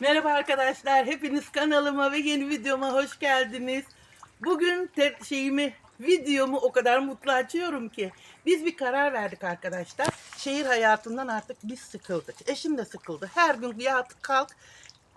Merhaba arkadaşlar, hepiniz kanalıma ve yeni videoma hoş geldiniz. Bugün şeyimi, videomu o kadar mutlu açıyorum ki. Biz bir karar verdik arkadaşlar. Şehir hayatından artık biz sıkıldık. Eşim de sıkıldı. Her gün yat kalk.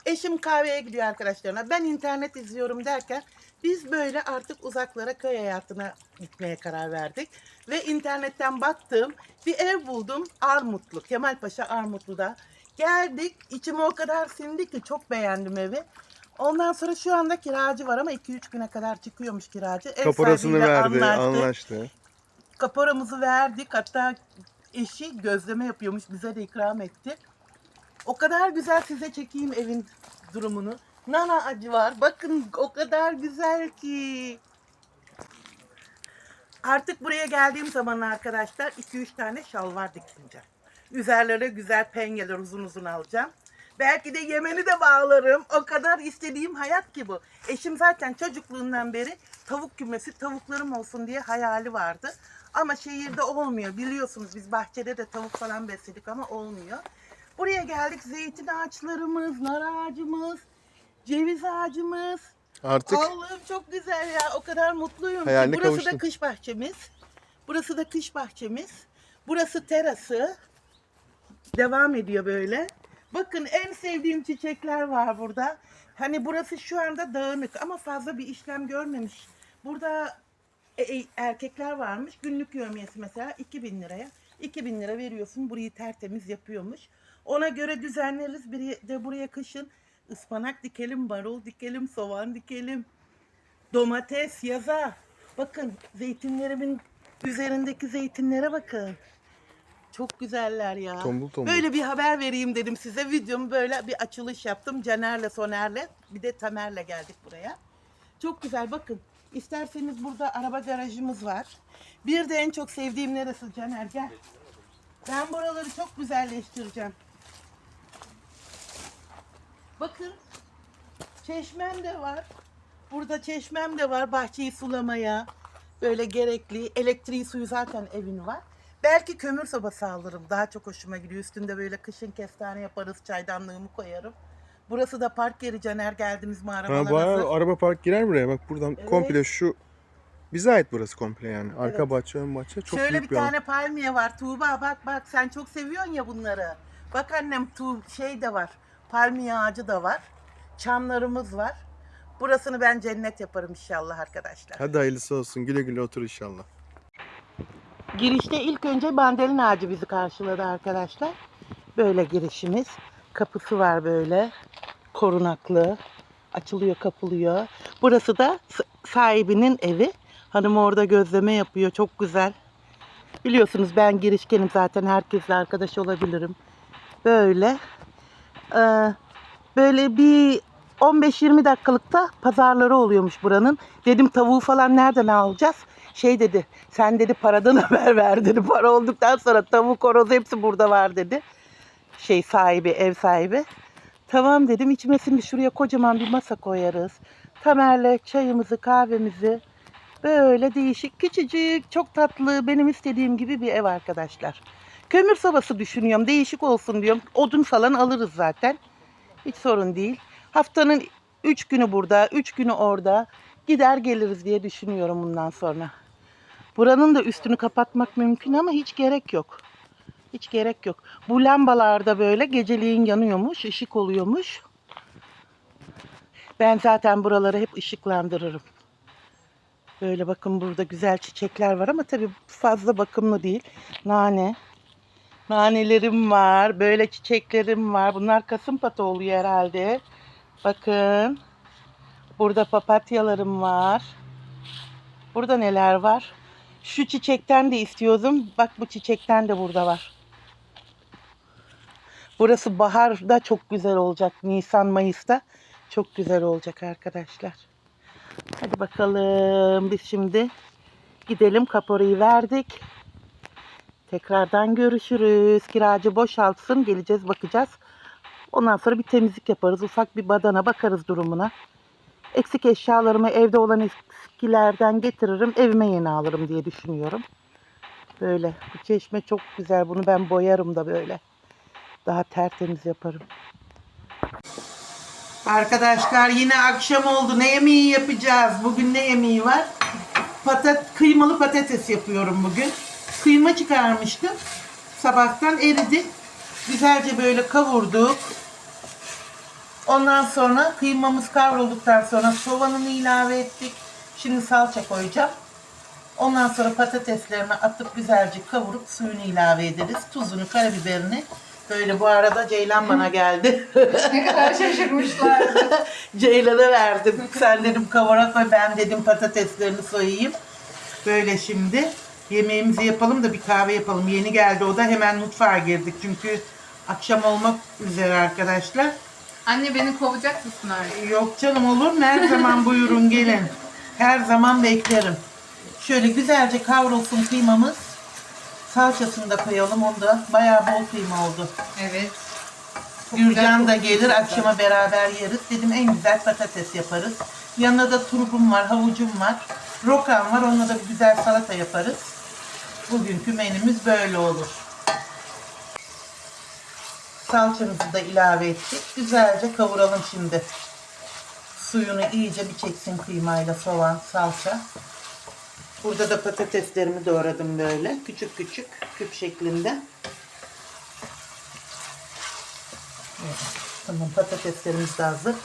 Eşim kahveye gidiyor arkadaşlarına. Ben internet izliyorum derken biz böyle artık uzaklara köy hayatına gitmeye karar verdik. Ve internetten baktım. Bir ev buldum. Armutlu. Kemalpaşa Armutlu'da. Geldik. içime o kadar sindi ki çok beğendim evi. Ondan sonra şu anda kiracı var ama 2-3 güne kadar çıkıyormuş kiracı. Ev Kaporasını sahibiyle verdi, anlaştık. anlaştı. Kaporamızı verdik. Hatta eşi gözleme yapıyormuş. Bize de ikram etti. O kadar güzel size çekeyim evin durumunu. Nana acı var. Bakın o kadar güzel ki. Artık buraya geldiğim zaman arkadaşlar 2-3 tane şalvar dikileceğim. Üzerlere güzel penyeler uzun uzun alacağım. Belki de Yemen'i de bağlarım. O kadar istediğim hayat ki bu. Eşim zaten çocukluğundan beri tavuk kümesi tavuklarım olsun diye hayali vardı. Ama şehirde olmuyor. Biliyorsunuz biz bahçede de tavuk falan besledik ama olmuyor. Buraya geldik zeytin ağaçlarımız, nar ağacımız, ceviz ağacımız. Artık Allah'ım çok güzel ya. O kadar mutluyum. ki. Hayaline Burası da kavuştun. kış bahçemiz. Burası da kış bahçemiz. Burası terası. Devam ediyor böyle. Bakın en sevdiğim çiçekler var burada. Hani burası şu anda dağınık ama fazla bir işlem görmemiş. Burada e, e, erkekler varmış. Günlük yövmiyesi mesela 2000 liraya. 2000 lira veriyorsun burayı tertemiz yapıyormuş. Ona göre düzenleriz. Bir de buraya kışın ıspanak dikelim, marul dikelim, soğan dikelim. Domates, yaza. Bakın zeytinlerimin üzerindeki zeytinlere bakın. Çok güzeller ya. Tombul tombul. Böyle bir haber vereyim dedim size. Videomu böyle bir açılış yaptım. Caner'le, Soner'le bir de Tamer'le geldik buraya. Çok güzel bakın. İsterseniz burada araba garajımız var. Bir de en çok sevdiğim neresi Caner gel. Ben buraları çok güzelleştireceğim. Bakın çeşmem de var. Burada çeşmem de var bahçeyi sulamaya. Böyle gerekli. Elektriği suyu zaten evin var. Belki kömür sobası alırım. Daha çok hoşuma gidiyor. Üstünde böyle kışın kestane yaparız. Çaydanlığımı koyarım. Burası da park yeri Caner geldiğimiz mı ha, bayağı hazır. araba park girer buraya. Bak buradan Evet. komple şu bize ait burası komple yani. Arka Evet. bahçe, ön bahçe çok Şöyle büyük bir bir tane palmiye var Tuğba bak bak sen çok seviyorsun ya bunları. Bak annem tu şey de var. Palmiye ağacı da var. Çamlarımız var. Burasını ben cennet yaparım inşallah arkadaşlar. Hadi hayırlısı olsun. Güle güle otur inşallah. Girişte ilk önce mandalin ağacı bizi karşıladı arkadaşlar. Böyle girişimiz. Kapısı var böyle. Korunaklı. Açılıyor kapılıyor. Burası da sahibinin evi. Hanım orada gözleme yapıyor. Çok güzel. Biliyorsunuz ben girişkenim zaten. Herkesle arkadaş olabilirim. Böyle. Ee, böyle bir 15-20 dakikalıkta pazarları oluyormuş buranın. Dedim tavuğu falan nereden alacağız? Şey dedi, sen dedi paradan haber ver dedi. Para olduktan sonra tavuk, horoz hepsi burada var dedi. Şey sahibi, ev sahibi. Tamam dedim içmesin bir şuraya kocaman bir masa koyarız. Tamer'le çayımızı, kahvemizi böyle değişik, küçücük, çok tatlı, benim istediğim gibi bir ev arkadaşlar. Kömür sobası düşünüyorum, değişik olsun diyorum. Odun falan alırız zaten. Hiç sorun değil. Haftanın 3 günü burada, 3 günü orada. Gider geliriz diye düşünüyorum bundan sonra. Buranın da üstünü kapatmak mümkün ama hiç gerek yok. Hiç gerek yok. Bu lambalar da böyle geceliğin yanıyormuş, ışık oluyormuş. Ben zaten buraları hep ışıklandırırım. Böyle bakın burada güzel çiçekler var ama tabii fazla bakımlı değil. Nane. Nanelerim var. Böyle çiçeklerim var. Bunlar kasım patı oluyor herhalde. Bakın. Burada papatyalarım var. Burada neler var? Şu çiçekten de istiyordum. Bak bu çiçekten de burada var. Burası baharda çok güzel olacak. Nisan, Mayıs'ta çok güzel olacak arkadaşlar. Hadi bakalım biz şimdi gidelim kaporayı verdik. Tekrardan görüşürüz. Kiracı boşaltsın. Geleceğiz bakacağız. Ondan sonra bir temizlik yaparız. Ufak bir badana bakarız durumuna. Eksik eşyalarımı evde olan eskilerden getiririm. Evime yeni alırım diye düşünüyorum. Böyle. Bu çeşme çok güzel. Bunu ben boyarım da böyle. Daha tertemiz yaparım. Arkadaşlar yine akşam oldu. Ne yemeği yapacağız? Bugün ne yemeği var? Patat, kıymalı patates yapıyorum bugün. Kıyma çıkarmıştım. Sabahtan eridi. Güzelce böyle kavurduk. Ondan sonra kıymamız kavrulduktan sonra soğanını ilave ettik. Şimdi salça koyacağım. Ondan sonra patateslerini atıp güzelce kavurup suyunu ilave ederiz. Tuzunu, karabiberini. Böyle bu arada Ceylan bana geldi. Ne kadar şaşırmışlar. Ceylan'a verdim. Sen dedim kavura koy ben dedim patateslerini soyayım. Böyle şimdi yemeğimizi yapalım da bir kahve yapalım. Yeni geldi o da hemen mutfağa girdik. Çünkü akşam olmak üzere arkadaşlar. Anne beni kovacak mısın artık? Yok canım olur mu? Her zaman buyurun gelin. Her zaman beklerim. Şöyle güzelce kavrulsun kıymamız. Salçasını da koyalım. Onda bayağı bol kıyma oldu. Evet. Gürcan da gelir akşama beraber yeriz. Dedim en güzel patates yaparız. Yanına da turpum var, havucum var. Rokan var. Onunla da bir güzel salata yaparız. Bugünkü menümüz böyle olur. Salçamızı da ilave ettik. Güzelce kavuralım şimdi. Suyunu iyice bir çeksin kıymayla soğan, salça. Burada da patateslerimi doğradım böyle. Küçük küçük küp şeklinde. Evet, Tamam patateslerimiz de hazır.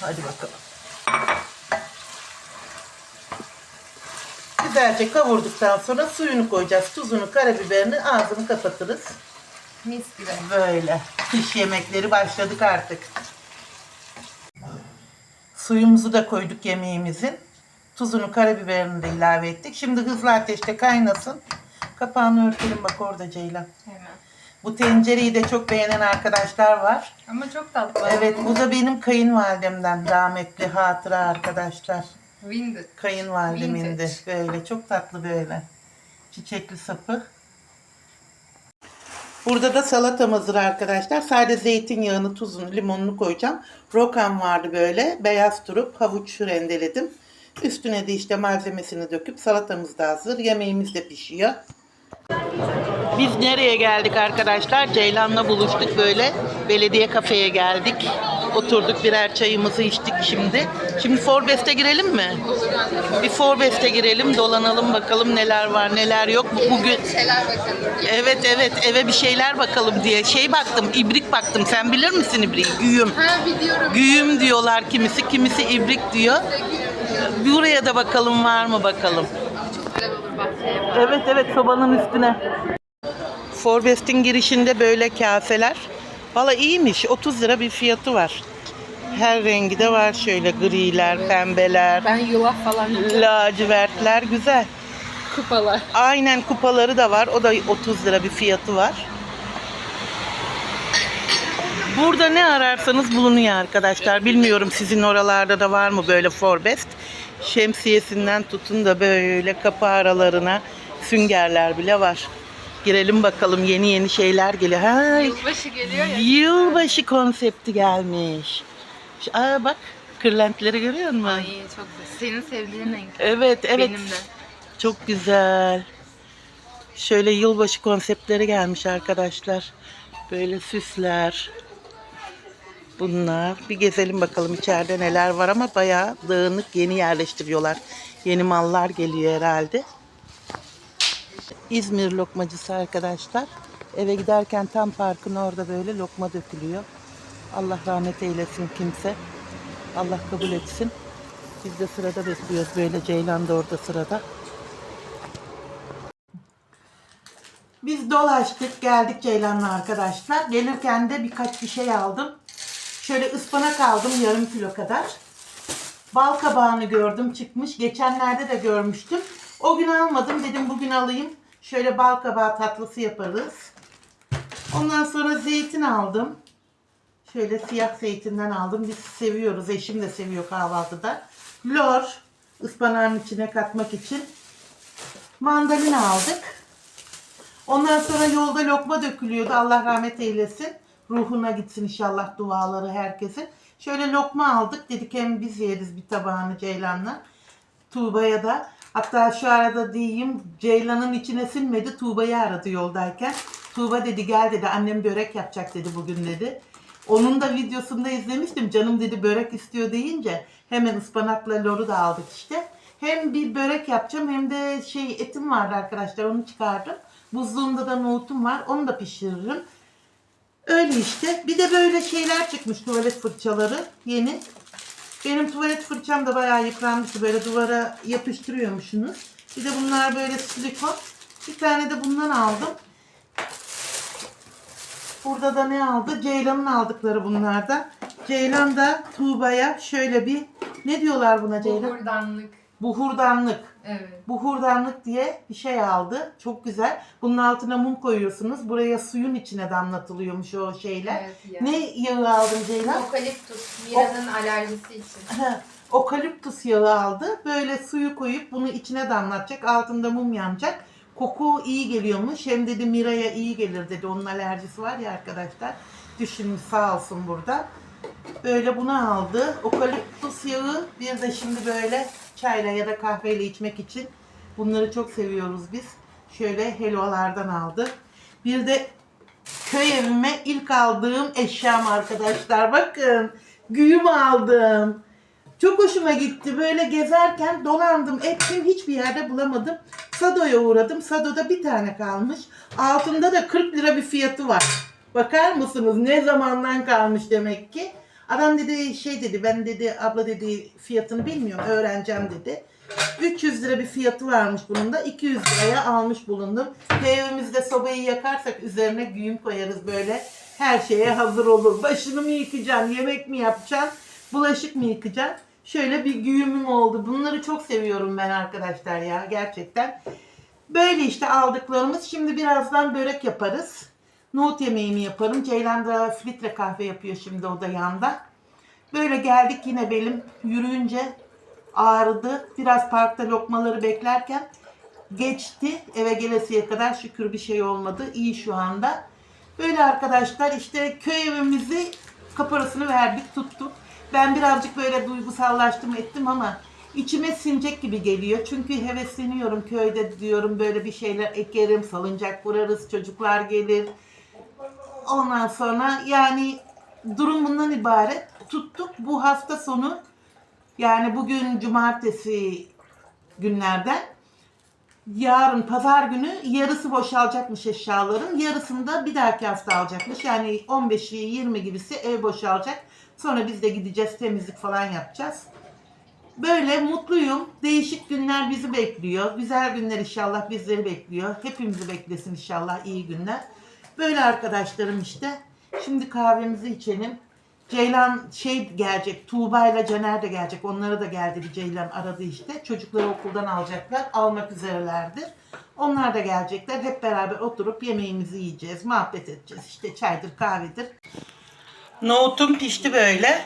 Hadi bakalım. Güzelce kavurduktan sonra suyunu koyacağız. Tuzunu, karabiberini ağzını kapatırız. Mis gibi. Böyle. Kış yemekleri başladık artık. Suyumuzu da koyduk yemeğimizin. Tuzunu, karabiberini de ilave ettik. Şimdi hızlı ateşte kaynasın. Kapağını örtelim bak orada Ceylan. Hemen. Bu tencereyi de çok beğenen arkadaşlar var. Ama çok tatlı. Evet bu da benim kayınvalidemden rahmetli hatıra arkadaşlar. Vintage. Kayınvalidemindi. Vintage. Böyle çok tatlı böyle. Çiçekli sapı. Burada da salatam hazır arkadaşlar. Sadece zeytinyağını, tuzunu, limonunu koyacağım. Rokan vardı böyle. Beyaz turup havuç rendeledim. Üstüne de işte malzemesini döküp salatamız da hazır. Yemeğimiz de pişiyor. Biz nereye geldik arkadaşlar? Ceylan'la buluştuk böyle. Belediye kafeye geldik. Oturduk birer çayımızı içtik şimdi. Şimdi Forbes'te girelim mi? Bir Forbes'te girelim dolanalım bakalım neler var neler yok. Bu- Bugün evet evet eve bir şeyler bakalım diye şey baktım ibrik baktım. Sen bilir misin ibriği? Güğüm. Ha biliyorum. Güğüm diyorlar kimisi kimisi ibrik diyor. Buraya da bakalım var mı bakalım. Evet evet sobanın üstüne. Forbest'in girişinde böyle kaseler. Valla iyiymiş. 30 lira bir fiyatı var. Her rengi de var şöyle griler, pembeler, Ben yulaf falan lacivertler güzel. kupalar. Aynen kupaları da var. O da 30 lira bir fiyatı var. Burada ne ararsanız bulunuyor arkadaşlar. Bilmiyorum sizin oralarda da var mı böyle Forbest. Şemsiyesinden tutun da böyle kapı aralarına süngerler bile var. Girelim bakalım yeni yeni şeyler geliyor. Ha, Yılbaşı geliyor ya. yılbaşı konsepti gelmiş. Şu- Aa bak kırlentleri görüyor musun? Ay çok. Senin sevdiğin renk. Evet evet. Benim de. Çok güzel. Şöyle yılbaşı konseptleri gelmiş arkadaşlar. Böyle süsler. Bunlar. Bir gezelim bakalım içeride neler var ama bayağı dağınık yeni yerleştiriyorlar. Yeni mallar geliyor herhalde. İzmir lokmacısı arkadaşlar. Eve giderken tam parkın orada böyle lokma dökülüyor. Allah rahmet eylesin kimse. Allah kabul etsin. Biz de sırada bekliyoruz böyle Ceylan da orada sırada. Biz dolaştık geldik Ceylan'la arkadaşlar. Gelirken de birkaç bir şey aldım. Şöyle ıspanak aldım yarım kilo kadar. Bal kabağını gördüm çıkmış. Geçenlerde de görmüştüm. O gün almadım dedim bugün alayım. Şöyle bal kabağı tatlısı yaparız. Ondan sonra zeytin aldım. Şöyle siyah zeytinden aldım. Biz seviyoruz. Eşim de seviyor kahvaltıda. Lor ıspanağın içine katmak için. Mandalina aldık. Ondan sonra yolda lokma dökülüyordu. Allah rahmet eylesin. Ruhuna gitsin inşallah duaları herkesin. Şöyle lokma aldık. Dedik hem biz yeriz bir tabağını Ceylan'la. Tuğba'ya da. Hatta şu arada diyeyim Ceylan'ın içine sinmedi. Tuğba'yı aradı yoldayken. Tuğba dedi gel dedi annem börek yapacak dedi bugün dedi. Onun da videosunda izlemiştim. Canım dedi börek istiyor deyince hemen ıspanakla loru da aldık işte. Hem bir börek yapacağım hem de şey etim vardı arkadaşlar onu çıkardım. Buzluğumda da nohutum var onu da pişiririm. Öyle işte. Bir de böyle şeyler çıkmış tuvalet fırçaları yeni. Benim tuvalet fırçam da bayağı yıpranmıştı. Böyle duvara yapıştırıyormuşsunuz. Bir de bunlar böyle silikon. Bir tane de bundan aldım. Burada da ne aldı? Ceylan'ın aldıkları bunlardan. Ceylan da Tuğba'ya şöyle bir ne diyorlar buna Ceylan? Buhurdanlık. Buhurdanlık. Evet. Buhurdanlık diye bir şey aldı. Çok güzel. Bunun altına mum koyuyorsunuz. Buraya suyun içine damlatılıyormuş o şeyler. Evet ya. Ne yağı aldın Ceylan? Okaliptus. Mira'nın alerjisi için. Okaliptus yağı aldı. Böyle suyu koyup bunu içine damlatacak. Altında mum yanacak. Koku iyi geliyormuş. Hem dedi Mira'ya iyi gelir dedi. Onun alerjisi var ya arkadaşlar. Düşünmüş sağ olsun burada. Böyle bunu aldı. Okaliptus yağı bir de şimdi böyle çayla ya da kahveyle içmek için. Bunları çok seviyoruz biz. Şöyle helvalardan aldı. Bir de köy evime ilk aldığım eşyam arkadaşlar. Bakın güğüm aldım. Çok hoşuma gitti. Böyle gezerken dolandım ettim hiçbir yerde bulamadım. Sado'ya uğradım. Sado'da bir tane kalmış. Altında da 40 lira bir fiyatı var. Bakar mısınız ne zamandan kalmış demek ki. Adam dedi şey dedi ben dedi abla dedi fiyatını bilmiyorum öğreneceğim dedi. 300 lira bir fiyatı varmış bunun da 200 liraya almış bulundum. Evimizde sobayı yakarsak üzerine güğüm koyarız böyle. Her şeye hazır olur. Başını mı yıkacaksın, yemek mi yapacaksın, bulaşık mı yıkacaksın? Şöyle bir güğümüm oldu. Bunları çok seviyorum ben arkadaşlar ya gerçekten. Böyle işte aldıklarımız. Şimdi birazdan börek yaparız. Nohut yemeğimi yaparım. Ceylan da filtre kahve yapıyor şimdi o da yanda. Böyle geldik yine belim yürüyünce ağrıdı. Biraz parkta lokmaları beklerken geçti. Eve gelesiye kadar şükür bir şey olmadı. İyi şu anda. Böyle arkadaşlar işte köy evimizi kaparasını verdik tuttuk. Ben birazcık böyle duygusallaştım ettim ama içime sinecek gibi geliyor. Çünkü hevesleniyorum köyde diyorum böyle bir şeyler ekerim, salıncak kurarız, çocuklar gelir. Ondan sonra yani durum bundan ibaret. Tuttuk bu hafta sonu yani bugün cumartesi günlerden yarın pazar günü yarısı boşalacakmış eşyaların. Yarısını da bir dahaki hafta alacakmış. Yani 15'i 20 gibisi ev boşalacak. Sonra biz de gideceğiz temizlik falan yapacağız. Böyle mutluyum. Değişik günler bizi bekliyor. Güzel günler inşallah bizleri bekliyor. Hepimizi beklesin inşallah iyi günler. Böyle arkadaşlarım işte. Şimdi kahvemizi içelim. Ceylan şey gelecek, Tuğba ile Caner de gelecek. Onlara da geldi bir Ceylan aradı işte. Çocukları okuldan alacaklar, almak üzerelerdir. Onlar da gelecekler. Hep beraber oturup yemeğimizi yiyeceğiz, muhabbet edeceğiz. İşte çaydır, kahvedir. Nohutum pişti böyle.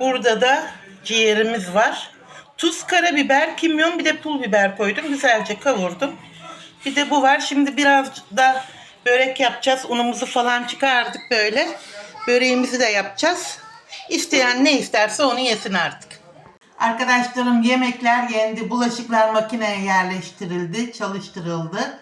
Burada da ciğerimiz var. Tuz, karabiber, kimyon bir de pul biber koydum. Güzelce kavurdum. Bir de bu var. Şimdi biraz da börek yapacağız. Unumuzu falan çıkardık böyle. Böreğimizi de yapacağız. İsteyen ne isterse onu yesin artık. Arkadaşlarım yemekler yendi. Bulaşıklar makineye yerleştirildi, çalıştırıldı.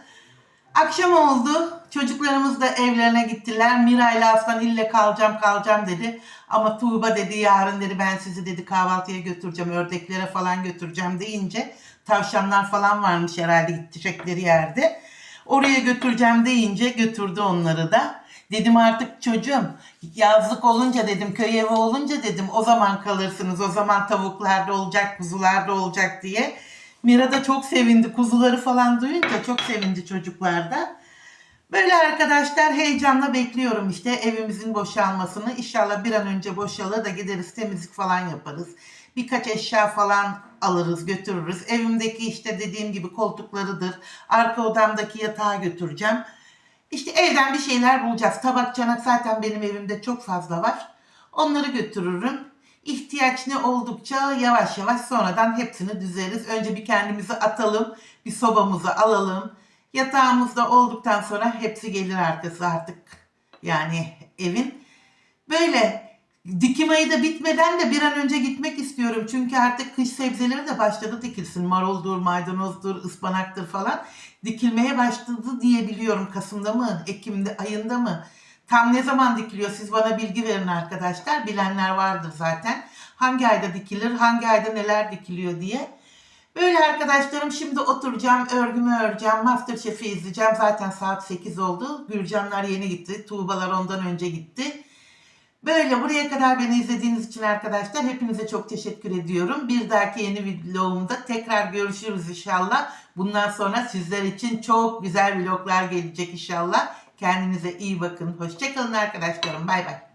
Akşam oldu. Çocuklarımız da evlerine gittiler. Mira ile Aslan ille kalacağım kalacağım dedi. Ama Tuğba dedi yarın dedi ben sizi dedi kahvaltıya götüreceğim. Ördeklere falan götüreceğim deyince tavşanlar falan varmış herhalde gidecekleri yerde. Oraya götüreceğim deyince götürdü onları da. Dedim artık çocuğum yazlık olunca dedim köy evi olunca dedim o zaman kalırsınız. O zaman tavuklar da olacak kuzular da olacak diye. Mira da çok sevindi kuzuları falan duyunca çok sevindi çocuklar da. Böyle arkadaşlar heyecanla bekliyorum işte evimizin boşalmasını. İnşallah bir an önce boşalır da gideriz temizlik falan yaparız. Birkaç eşya falan alırız götürürüz. Evimdeki işte dediğim gibi koltuklarıdır. Arka odamdaki yatağı götüreceğim. İşte evden bir şeyler bulacağız. Tabak çanak zaten benim evimde çok fazla var. Onları götürürüm. İhtiyaç ne oldukça yavaş yavaş sonradan hepsini düzeriz. Önce bir kendimizi atalım. Bir sobamızı alalım. Yatağımızda olduktan sonra hepsi gelir arkası artık. Yani evin. Böyle dikim ayı da bitmeden de bir an önce gitmek istiyorum. Çünkü artık kış sebzeleri de başladı dikilsin. Maroldur, maydanozdur, ıspanaktır falan. Dikilmeye başladı diye biliyorum. Kasım'da mı, Ekim'de ayında mı? Tam ne zaman dikiliyor? Siz bana bilgi verin arkadaşlar. Bilenler vardır zaten. Hangi ayda dikilir, hangi ayda neler dikiliyor diye. Böyle arkadaşlarım şimdi oturacağım, örgümü öreceğim, Masterchef'i izleyeceğim. Zaten saat 8 oldu. Gülcanlar yeni gitti, Tuğbalar ondan önce gitti. Böyle buraya kadar beni izlediğiniz için arkadaşlar hepinize çok teşekkür ediyorum. Bir dahaki yeni vlogumda tekrar görüşürüz inşallah. Bundan sonra sizler için çok güzel vloglar gelecek inşallah. Kendinize iyi bakın. Hoşçakalın arkadaşlarım. Bay bay.